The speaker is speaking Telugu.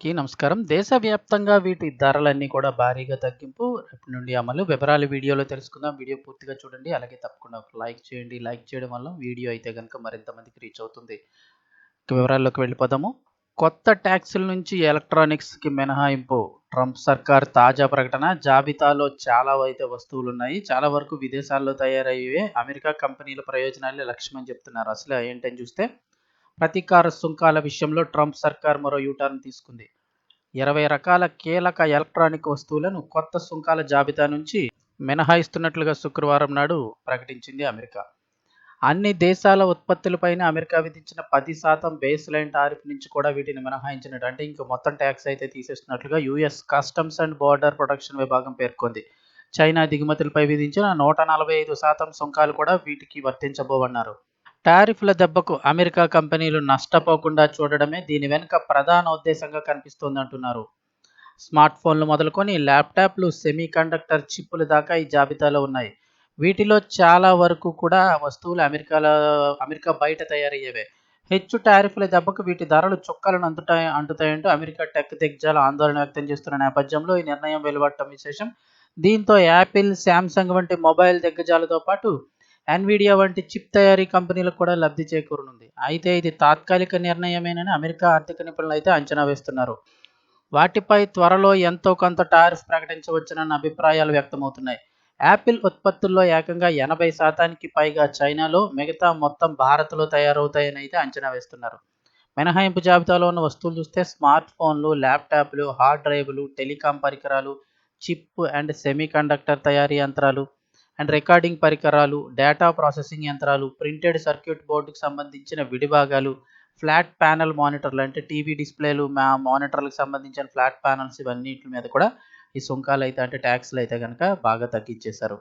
కి నమస్కారం. దేశవ్యాప్తంగా వీటి ధరలన్నీ కూడా భారీగా తగ్గింపు రేపటి నుండి అమలు. వివరాలు వీడియోలో తెలుసుకుందాం. వీడియో పూర్తిగా చూడండి. అలాగే తప్పకుండా లైక్ చేయండి. లైక్ చేయడం వల్ల వీడియో అయితే కనుక మరింత మందికి రీచ్ అవుతుంది. వివరాల్లోకి వెళ్ళిపోదాము. కొత్త ట్యాక్సుల నుంచి ఎలక్ట్రానిక్స్‌కి మినహాయింపు. ట్రంప్ సర్కార్ తాజా ప్రకటన. జాబితాలో చాలా అయితే వస్తువులు ఉన్నాయి చాలా వరకు విదేశాల్లో తయారయ్యే అమెరికా కంపెనీల ప్రయోజనాలే లక్ష్యమని చెప్తున్నారు. అసలు ఏంటని చూస్తే ప్రతీకార సుంకాల విషయంలో ట్రంప్ సర్కార్ మరో యూటర్న్ తీసుకుంది. ఇరవై రకాల కీలక ఎలక్ట్రానిక్ వస్తువులను కొత్త సుంకాల జాబితా నుంచి మినహాయిస్తున్నట్లుగా శుక్రవారం నాడు ప్రకటించింది అమెరికా. అన్ని దేశాల ఉత్పత్తులపైన అమెరికా విధించిన పది శాతం బేస్ లైన్ టారిఫ్ నుంచి కూడా వీటిని మినహాయించినట్టు అంటే ఇంక మొత్తం ట్యాక్స్ అయితే తీసేస్తున్నట్లుగా US customs and border protection విభాగం పేర్కొంది. చైనా దిగుమతులపై విధించిన నూట నలభై ఐదు శాతం సుంకాలు కూడా వీటికి వర్తించబోవన్నారు. టారిఫ్ల దెబ్బకు అమెరికా కంపెనీలు నష్టపోకుండా చూడడమే దీని వెనుక ప్రధాన ఉద్దేశంగా కనిపిస్తోందంటున్నారు. స్మార్ట్ ఫోన్లు మొదలుకొని ల్యాప్టాప్లు, సెమీ కండక్టర్ చిప్పుల దాకా ఈ జాబితాలో ఉన్నాయి. వీటిలో చాలా వరకు కూడా వస్తువులు అమెరికాలో అమెరికా బయట తయారయ్యేవే. హెచ్చు టారిఫ్ల దెబ్బకు వీటి ధరలు చుక్కలను అంటుతాయి అంటుతాయంటూ అమెరికా టెక్ దిగ్జాలు ఆందోళన వ్యక్తం చేస్తున్న నేపథ్యంలో ఈ నిర్ణయం వెలువడటం విశేషం. దీంతో యాపిల్, శాంసంగ్ వంటి మొబైల్ దిగ్గజాలతో పాటు ఎన్విడియా వంటి చిప్ తయారీ కంపెనీలకు కూడా లబ్ధి చేకూరనుంది. అయితే ఇది తాత్కాలిక నిర్ణయమేనని అమెరికా ఆర్థిక నిపుణులు అయితే అంచనా వేస్తున్నారు. వాటిపై త్వరలో ఎంతో కొంత టారిఫ్ ప్రకటించవచ్చునన్న అభిప్రాయాలు వ్యక్తమవుతున్నాయి. యాపిల్ ఉత్పత్తుల్లో ఏకంగా ఎనభై శాతానికి పైగా చైనాలో, మిగతా మొత్తం భారత్‌లో తయారవుతాయని అయితే అంచనా వేస్తున్నారు. మినహాయింపు జాబితాలో ఉన్న వస్తువులు చూస్తే స్మార్ట్ ఫోన్లు, ల్యాప్టాప్లు, హార్డ్ డ్రైవ్లు, టెలికాం పరికరాలు, చిప్ అండ్ సెమీ కండక్టర్ తయారీ యంత్రాలు అండ్ రికార్డింగ్ పరికరాలు, డేటా ప్రాసెసింగ్ యంత్రాలు, ప్రింటెడ్ సర్క్యూట్ బోర్డుకు సంబంధించిన విడిభాగాలు, ఫ్లాట్ ప్యానెల్ మానిటర్లు అంటే టీవీ డిస్‌ప్లేలు, మా మానిటర్‌లకు సంబంధించిన ఫ్లాట్ ప్యానల్స్ ఇవన్నిటి మీద కూడా ఈ సుంకాలు అయితే అంటే ట్యాక్స్‌లు అయితే కనుక బాగా తగ్గించేశారు.